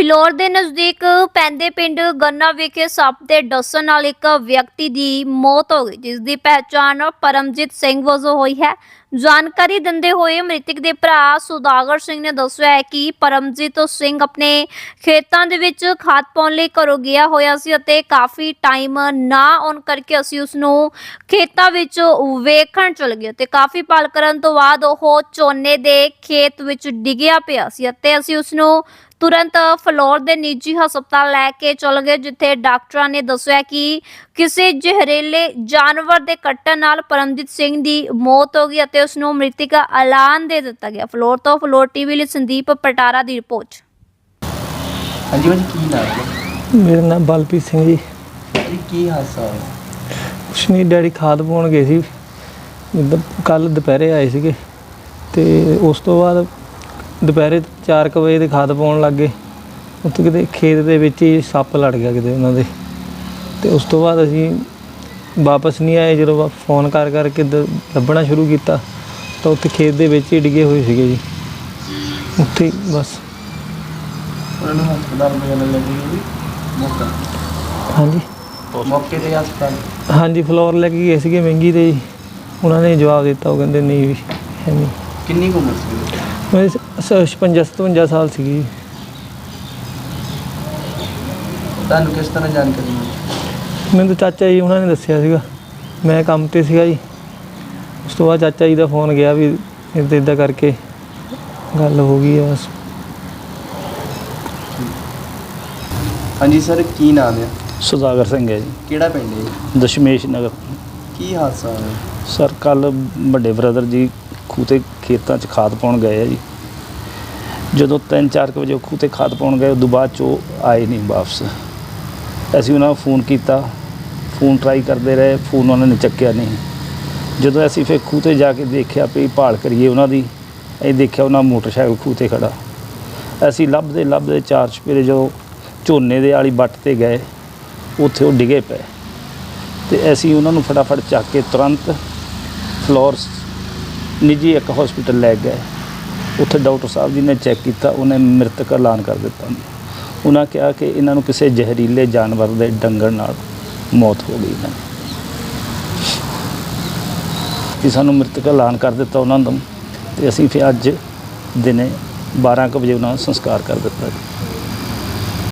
ਫਿਲੌਰ ਦੇ ਨਜ਼ਦੀਕ ਪੈਂਦੇ ਪਿੰਡ ਗੰਨਾ ਵਿਖੇ ਸੱਪ ਦੇ ਡਸਣ ਨਾਲ ਇੱਕ ਵਿਅਕਤੀ ਦੀ ਮੌਤ ਹੋ ਗਈ ਜਿਸ ਦੀ ਪਹਿਚਾਣ ਪਰਮਜੀਤ ਸਿੰਘ ਵਜੋਂ ਹੋਈ ਹੈ। ਜਾਣਕਾਰੀ ਦਿੰਦੇ ਹੋਏ ਮ੍ਰਿਤਕ ਦੇ ਭਰਾ ਸੁਦਾਗਰ ਸਿੰਘ ਨੇ ਦੱਸਿਆ ਹੈ ਕਿ ਪਰਮਜੀਤ ਸਿੰਘ ਆਪਣੇ ਖੇਤਾਂ ਦੇ ਵਿੱਚ ਖਾਦ ਪਾਉਣ ਲਈ ਘਰੋਂ ਗਿਆ ਹੋਇਆ ਸੀ ਅਤੇ ਕਾਫੀ ਟਾਈਮ ਨਾ ਆਉਣ ਕਰਕੇ ਅਸੀਂ ਉਸ ਨੂੰ ਖੇਤਾਂ ਵਿੱਚ ਵੇਖਣ ਚਲ ਗਏ ਤੇ ਕਾਫੀ ਪਾਲ ਕਰਨ ਤੋਂ ਬਾਅਦ ਉਹ ਝੋਨੇ ਦੇ ਖੇਤ ਵਿੱਚ ਡਿੱਗਿਆ ਪਿਆ ਸੀ ਅਤੇ ਅਸੀਂ ਉਸ ਨੂੰ ਤੁਰੰਤ ਫਲੋਰ ਦੇ ਨਿੱਜੀ ਹਸਪਤਾਲ ਲੈ ਕੇ ਚਲ ਗਏ ਜਿੱਥੇ ਡਾਕਟਰਾਂ ਨੇ ਦੱਸਿਆ ਕਿ ਕਿਸੇ ਜ਼ਹਿਰੀਲੇ ਜਾਨਵਰ ਦੇ ਕੱਟਣ ਨਾਲ ਪਰਮਜੀਤ ਸਿੰਘ ਦੀ ਮੌਤ ਹੋ ਗਈ ਅਤੇ ਉਸ ਨੂੰ ਮ੍ਰਿਤਕ ਐਲਾਨ ਦੇ ਦਿੱਤਾ ਗਿਆ। ਫਲੋਰ ਤੋਂ ਫਲੋਰ ਟੀਵੀ ਲਈ ਸੰਦੀਪ ਪਟਾਰਾ ਦੀ ਰਿਪੋਰਟ। ਹਾਂਜੀ ਭਾਜੀ ਕੀ ਨਾਮ ਹੈ? ਮੇਰਾ ਨਾਮ ਬਲਪ੍ਰੀਤ ਸਿੰਘ ਜੀ। ਭਾਜੀ ਕੀ ਹੋਇਆ? ਕੁਛ ਨਹੀਂ ਡੈਡੀ ਖਾਦ ਪਾਉਣ ਗਏ ਸੀ। ਕੱਲ ਦੁਪਹਿਰੇ ਆਏ ਸੀਗੇ। ਤੇ ਉਸ ਤੋਂ ਬਾਅਦ ਦੁਪਹਿਰੇ 4 ਵਜੇ ਦੇ ਖਾਦ ਪਾਉਣ ਲੱਗੇ ਉੱਥੇ ਕਿਤੇ ਖੇਤ ਦੇ ਵਿੱਚ ਹੀ ਸੱਪ ਲੜ ਗਿਆ ਕਿਤੇ ਉਹਨਾਂ ਦੇ। ਤੇ ਉਸ ਤੋਂ ਬਾਅਦ ਅਸੀਂ ਵਾਪਸ ਨਹੀਂ ਆਏ। ਜਦੋਂ ਫੋਨ ਕਰ ਕਰਕੇ ਦ- ਲੱਭਣਾ ਸ਼ੁਰੂ ਕੀਤਾ ਤਾਂ ਉੱਥੇ ਖੇਤ ਦੇ ਵਿੱਚ ਹੀ ਡਿੱਗੇ ਹੋਏ ਸੀਗੇ ਜੀ। ਉੱਥੇ ਬਸ। ਉਹਨਾਂ ਨੂੰ ਹਸਪਤਾਲ ਵਗੈਰਾ ਲੈ ਕੇ ਗਏ ਮੌਕਾ। ਹਾਂਜੀ। ਮੌਕੇ ਤੇ ਹਸਪਤਾਲ ਹਾਂਜੀ ਫਲੋਰ ਲੈ ਕੇ ਗਏ ਸੀਗੇ ਮਹਿੰਗੀ ਤੇ ਜੀ। ਉਹਨਾਂ ਨੇ ਜਵਾਬ ਦਿੱਤਾ ਉਹ ਕਹਿੰਦੇ ਨਹੀਂ ਵੀ ਹੈ ਨਹੀਂ। ਕਿੰਨੀ ਕੁ ਉਮਰ ਸੀ? ਮੈਂ 56 57 ਸਾਲ ਸੀਗੀ। ਜੀ। ਤੁਹਾਨੂੰ ਕਿਸ ਤਰ੍ਹਾਂ ਜਾਣਕਾਰੀ ਮਿਲੀ? ਮੈਨੂੰ ਤਾਂ ਚਾਚਾ ਜੀ ਉਹਨਾਂ ਨੇ ਦੱਸਿਆ ਸੀਗਾ। ਮੈਂ ਕੰਮ ਤੇ ਸੀਗਾ ਜੀ। ਉਸ ਤੋਂ ਬਾਅਦ ਚਾਚਾ ਜੀ ਦਾ ਫੋਨ ਗਿਆ ਵੀ ਇੱਦਾਂ ਇੱਦਾਂ ਕਰਕੇ ਗੱਲ ਹੋ ਗਈ ਆ ਬਸ। ਹਾਂਜੀ ਸਰ ਕੀ ਨਾਮ ਹੈ? ਸੁਦਾਗਰ ਸਿੰਘ ਹੈ ਜੀ। ਕਿਹੜਾ ਪਿੰਡ ਹੈ ਦਸ਼ਮੇਸ਼ ਨਗਰ। ਕੀ ਹਾਦਸਾ ਹੋਇਆ? ਸਰ ਕੱਲ ਵੱਡੇ ਬ੍ਰਦਰ ਜੀ ਖੂਹ ਤੇ ਖੇਤਾਂ 'ਚ ਖਾਦ ਪਾਉਣ ਗਏ ਆ ਜੀ। ਜਦੋਂ 3-4 ਵਜੇ ਉਹ ਖੂਹ ਤੇ ਖਾਦ ਪਾਉਣ ਗਏ, ਉਦੋਂ ਬਾਅਦ 'ਚ ਉਹ ਆਏ ਨਹੀਂ ਵਾਪਸ। ਅਸੀਂ ਉਹਨਾਂ ਨੂੰ ਫੋਨ ਕੀਤਾ, ਫੋਨ ਟਰਾਈ ਕਰਦੇ ਰਹੇ, ਫੋਨ ਉਹਨਾਂ ਨੇ ਚੱਕਿਆ ਨਹੀਂ। ਜਦੋਂ ਅਸੀਂ ਫਿਰ ਖੂਹ ਤੇ ਜਾ ਕੇ ਦੇਖਿਆ ਵੀ ਭਾਲ ਕਰੀਏ ਉਹਨਾਂ ਦੀ, ਅਸੀਂ ਦੇਖਿਆ ਉਹਨਾਂ ਮੋਟਰਸਾਈਕਲ ਖੂਹ ਤੇ ਖੜਾ। ਅਸੀਂ ਲੱਭਦੇ ਲੱਭਦੇ ਚਾਰ ਚਪੇਰੇ ਜਦੋਂ ਝੋਨੇ ਦੇ ਵਾਲੀ ਬੱਟ ਤੇ ਗਏ, ਉੱਥੇ ਉਹ ਡਿੱਗੇ ਪਏ। ਤੇ ਅਸੀਂ ਉਹਨਾਂ ਨੂੰ ਫਟਾਫਟ ਚੱਕ ਕੇ ਤੁਰੰਤ ਫਲੋਰਸ ਨਿੱਜੀ ਇੱਕ ਹਸਪੀਟਲ ਲੈ ਗਏ ਉੱਥੇ ਡਾਕਟਰ ਸਾਹਿਬ ਜੀ ਨੇ ਚੈੱਕ ਕੀਤਾ, ਉਹਨੇ ਮ੍ਰਿਤਕ ਐਲਾਨ ਕਰ ਦਿੱਤਾ। ਉਹਨਾਂ ਕਿਹਾ ਕਿ ਇਹਨਾਂ ਨੂੰ ਕਿਸੇ ਜ਼ਹਿਰੀਲੇ ਜਾਨਵਰ ਦੇ ਡੰਗਣ ਨਾਲ ਮੌਤ ਹੋ ਗਈ ਹੈ। ਕਿ ਸਾਨੂੰ ਮ੍ਰਿਤਕ ਐਲਾਨ ਕਰ ਦਿੱਤਾ ਉਹਨਾਂ ਦਾ ਤੇ ਅਸੀਂ ਫਿਰ ਅੱਜ ਦਿਨੇ 12 ਕੁ ਵਜੇ ਉਹਨਾਂ ਦਾ ਸੰਸਕਾਰ ਕਰ ਦਿੱਤਾ।